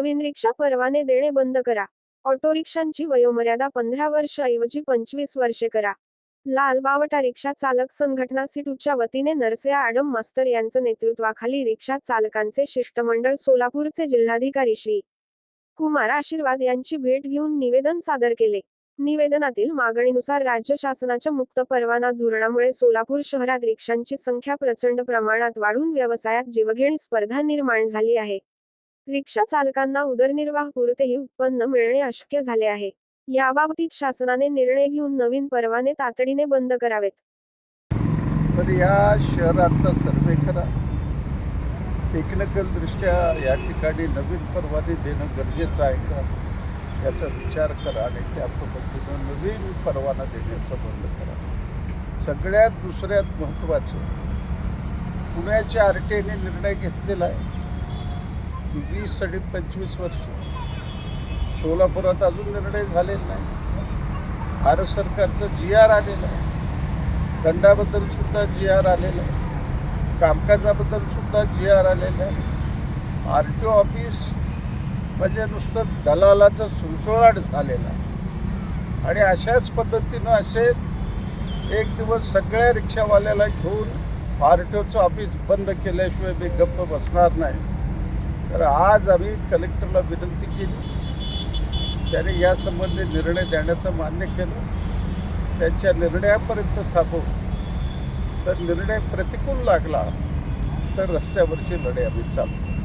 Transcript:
नवीन रिक्षा परवाने देणे बंद करा. ऑटो रिक्षांची वयोमर्यादा पंधरा वर्ष ऐवजी पंचवीस वर्षे करा. लाल बावटा रिक्षा चालक संघटना सिटूच्या वतीने नरसे आडम मास्तर यांचं नेतृत्वाखाली रिक्षा चालकांचे शिष्टमंडळ सोलापूरचे जिल्हाधिकारी श्री. कुमार आशीर्वाद यांची भेट घेऊन निवेदन सादर केले. निवेदनातील मागणीनुसार राज्य शासनाच्या मुक्त परवाना धोरणामुळे सोलापूर शहरात रिक्षांची संख्या प्रचंड प्रमाणात वाढून व्यवसायात जीवघेणी स्पर्धा निर्माण झाली आहे. रिक्षा चालकांना उदरनिर्वाह पुरतेही उत्पन्न मिळणे अशक्य झाले आहे. याबाबतीत शासनाने निर्णय घेऊन नवीन परवाने तातडीने बंद करावेत. तर या शहराचा सर्वे करा. टेक्निकलदृष्ट्या या ठिकाणी नवीन परवाने देणं गरजेचं आहे का? याचा विचार करा आणि त्या पद्धतीनं नवीन परवाना देण्याचं बंद करा. सगळ्यात दुसऱ्यात महत्त्वाचं पुण्याच्या आर टी आयने निर्णय घेतलेला आहे. वीस आणि पंचवीस वर्ष. सोलापुरात अजून निर्णय झालेला नाही. भारत सरकारचं जी आर आलेलं आहे. दंडाबद्दल सुद्धा जी आर आलेलं आहे. कामकाजाबद्दल सुद्धा जी आर आलेलं आहे. आर टी ओ ऑफिस म्हणजे नुसतं दलालाचं सुळसुळाट झालेला आहे. आणि अशाच पद्धतीनं असे एक दिवस सगळ्या रिक्षावाल्याला घेऊन आर टी ओचं ऑफिस बंद केल्याशिवाय मी गप्प बसणार नाही. तर आज आम्ही कलेक्टरला विनंती केली. त्याने यासंबंधी निर्णय देण्याचं मान्य केलं. त्यांच्या निर्णयापर्यंत थांबवू तर निर्णय प्रतिकूल लागला तर रस्त्यावरची लढाई आम्ही चालू